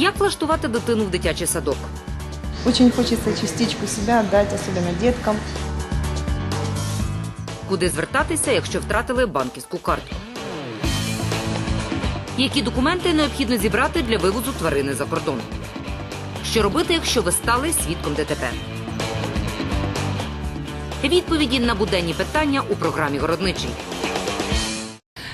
Як влаштувати дитину в дитячий садок? Очень хочется частичку себя отдать, особенно деткам. Куди звертатися, якщо втратили банківську картку? Які документи необхідно зібрати для вивозу тварини за кордон? Що робити, якщо ви стали свідком ДТП? Відповіді на буденні питання у програмі Городничий.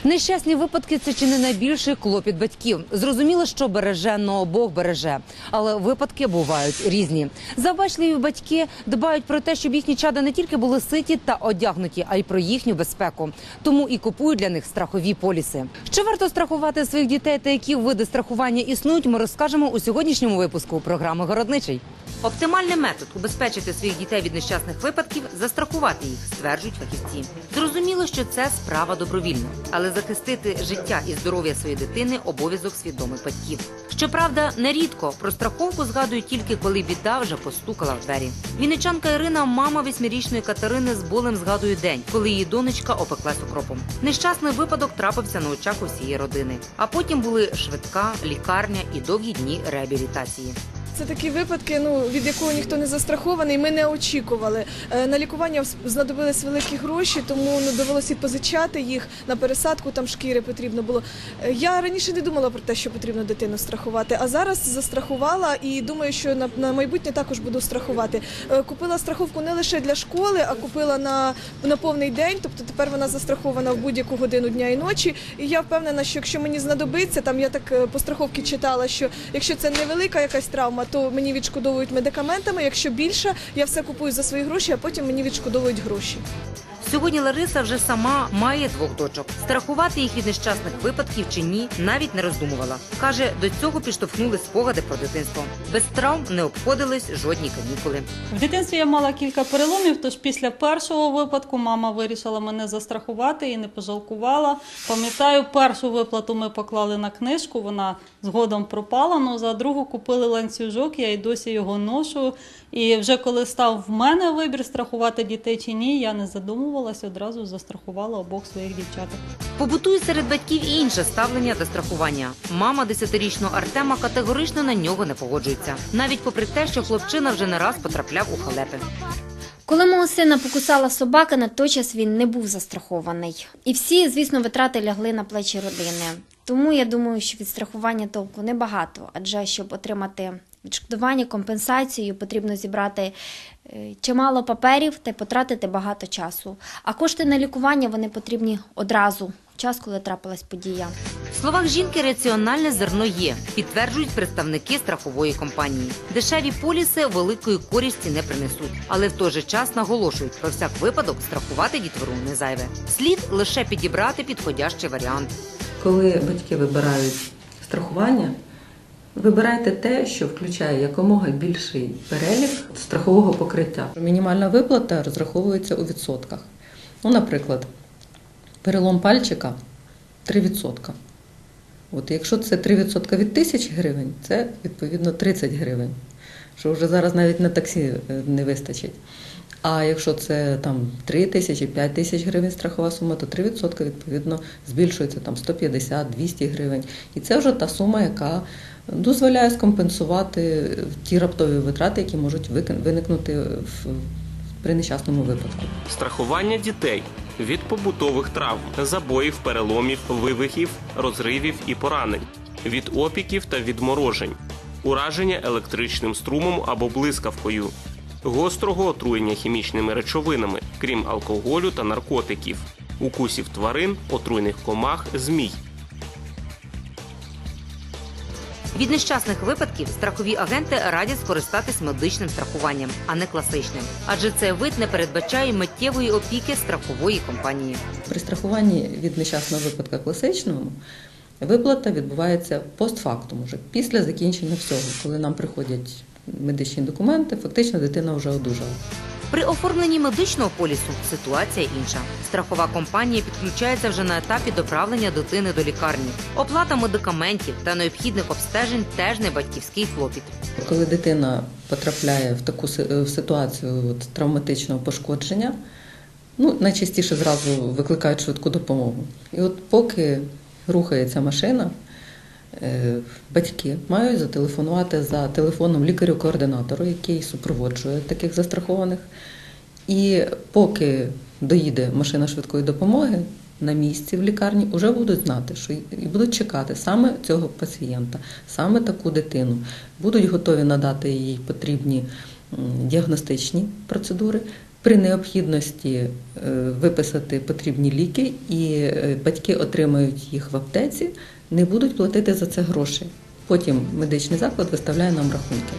Нещасні випадки це чи не найбільший клопіт батьків. Зрозуміло, що береже, но Бог береже. Але випадки бувають різні. Завбачливі батьки дбають про те, щоб їхні чада не тільки були ситі та одягнуті, а й про їхню безпеку. Тому і купують для них страхові поліси. Що варто страхувати своїх дітей та які види страхування існують, ми розкажемо у сьогоднішньому випуску програми Городничий. Оптимальний метод убезпечити своїх дітей від нещасних випадків застрахувати їх, стверджують фахівці. Зрозуміло, що це справа добровільна, але захистити життя і здоров'я своєї дитини обов'язок свідомих батьків. Щоправда, нерідко про страховку згадують тільки коли біда вже постукала в двері. Вінничанка Ірина, мама восьмирічної Катерини, з болем згадує день, коли її донечка опеклась укропом. Нещасний випадок трапився на очах усієї родини. А потім були швидка, лікарня і довгі дні реабілітації. Це такі випадки, ну від якого ніхто не застрахований. Ми не очікували. Е, На лікування знадобились великі гроші, тому ну довелося позичати їх на пересадку. Там шкіри потрібно було. Е, Я раніше не думала про те, що потрібно дитину страхувати, а зараз застрахувала і думаю, що на, на майбутнє також буду страхувати. Е, Купила страховку не лише для школи, а купила на, на повний день. Тобто тепер вона застрахована в будь-яку годину дня і ночі. І я впевнена, що якщо мені знадобиться, там я так по страховці читала, що якщо це невелика якась травма, то мені відшкодовують медикаментами. Якщо більше, я все купую за свої гроші, а потім мені відшкодовують гроші. Сьогодні Лариса вже сама має двох дочок. Страхувати їх від нещасних випадків чи ні, навіть не роздумувала. Каже, до цього підштовхнули спогади про дитинство. Без травм не обходились жодні канікули. В дитинстві я мала кілька переломів, тож після першого випадку мама вирішила мене застрахувати і не пожалкувала. Пам'ятаю, першу виплату ми поклали на книжку, вона згодом пропала. Ну за другу купили ланцюжок, я й досі його ношу. І вже коли став в мене вибір страхувати дітей чи ні, я не задумувалася, одразу застрахувала обох своїх дівчаток. Побутує серед батьків і інше ставлення до страхування. Мама десятирічного Артема категорично на нього не погоджується, навіть попри те, що хлопчина вже не раз потрапляв у халепи. Коли мого сина покусала собака, на той час він не був застрахований. І всі, звісно, витрати лягли на плечі родини. Тому я думаю, що від страхування толку небагато, адже щоб отримати відшкодування, компенсацію, потрібно зібрати е, чимало паперів та потратити багато часу. А кошти на лікування вони потрібні одразу, час, коли трапилась подія. В словах жінки раціональне зерно є, підтверджують представники страхової компанії. Дешеві поліси великої користі не принесуть, але в той же час наголошують про всяк випадок страхувати дітвору не зайве. Слід лише підібрати підходящий варіант. Коли батьки вибирають страхування, вибирайте те, що включає якомога більший перелік страхового покриття. Мінімальна виплата розраховується у відсотках. Ну, наприклад, перелом пальчика 3%. От якщо це 3% від тисячі гривень, це відповідно 30 гривень, що вже зараз навіть на таксі е, не вистачить. А якщо це там 3 тисячі, 5 тисяч гривень страхова сума, то 3% відповідно збільшується там 150-200 гривень. І це вже та сума, яка дозволяє скомпенсувати ті раптові витрати, які можуть виникнути в, при нещасному випадку. Страхування дітей від побутових травм, забоїв, переломів, вивихів, розривів і поранень, від опіків та відморожень, ураження електричним струмом або блискавкою, гострого отруєння хімічними речовинами, крім алкоголю та наркотиків, укусів тварин, отруйних комах, змій. Від нещасних випадків страхові агенти радять скористатись медичним страхуванням, а не класичним, адже цей вид не передбачає миттєвої опіки страхової компанії. При страхуванні від нещасного випадка класичному виплата відбувається постфактум, уже після закінчення всього, коли нам приходять медичні документи, фактично дитина вже одужала. При оформленні медичного полісу ситуація інша. Страхова компанія підключається вже на етапі доправлення дитини до лікарні. Оплата медикаментів та необхідних обстежень теж не батьківський клопіт. Коли дитина потрапляє в таку е, ситуацію от, травматичного пошкодження, ну, найчастіше зразу викликають швидку допомогу. І от поки рухається машина, Батьки мають зателефонувати за телефоном лікарю-координатору, який супроводжує таких застрахованих. І поки доїде машина швидкої допомоги на місці в лікарні, вже будуть знати, що і будуть чекати саме цього пацієнта, саме таку дитину. Будуть готові надати їй потрібні діагностичні процедури. При необхідності е, виписати потрібні ліки, і е, батьки отримають їх в аптеці, не будуть платити за це гроші. Потім медичний заклад виставляє нам рахунки.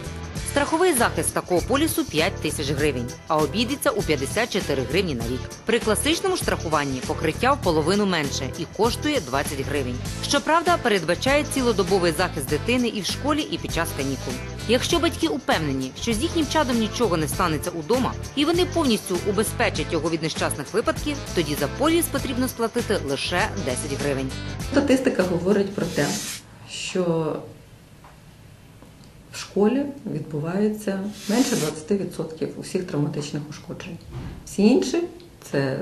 Страховий захист такого полісу 5 тисяч гривень, а обійдеться у 54 гривні на рік. При класичному страхуванні покриття в половину менше і коштує 20 гривень. Щоправда, передбачає цілодобовий захист дитини і в школі, і під час канікул. Якщо батьки упевнені, що з їхнім чадом нічого не станеться удома, і вони повністю убезпечать його від нещасних випадків, тоді за поліс потрібно сплатити лише 10 гривень. Статистика говорить про те, що в школі відбувається менше 20% усіх травматичних ушкоджень. Всі інші це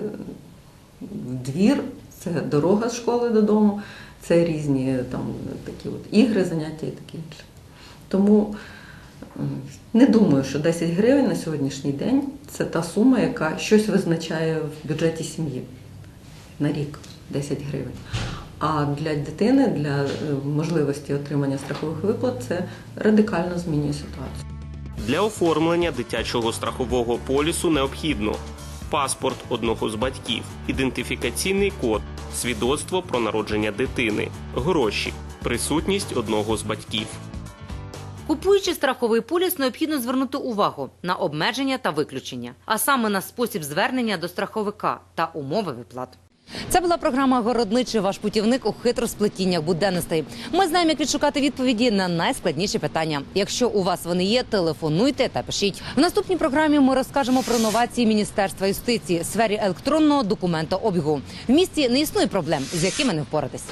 двір, це дорога з школи додому, це різні там такі от ігри, заняття і таке інше. Тому не думаю, що 10 гривень на сьогоднішній день це та сума, яка щось визначає в бюджеті сім'ї на рік 10 гривень. А для дитини, для е, можливості отримання страхових виплат, це радикально змінює ситуацію. Для оформлення дитячого страхового полісу необхідно паспорт одного з батьків, ідентифікаційний код, свідоцтво про народження дитини, гроші, присутність одного з батьків. Купуючи страховий поліс, необхідно звернути увагу на обмеження та виключення, а саме на спосіб звернення до страховика та умови виплат. Це була програма Городничий ваш путівник у хитросплетіннях буденностей. Ми знаємо, як відшукати відповіді на найскладніші питання. Якщо у вас вони є, телефонуйте та пишіть. В наступній програмі ми розкажемо про новації Міністерства юстиції в сфері електронного документообігу. В місті не існує проблем, з якими не впоратись.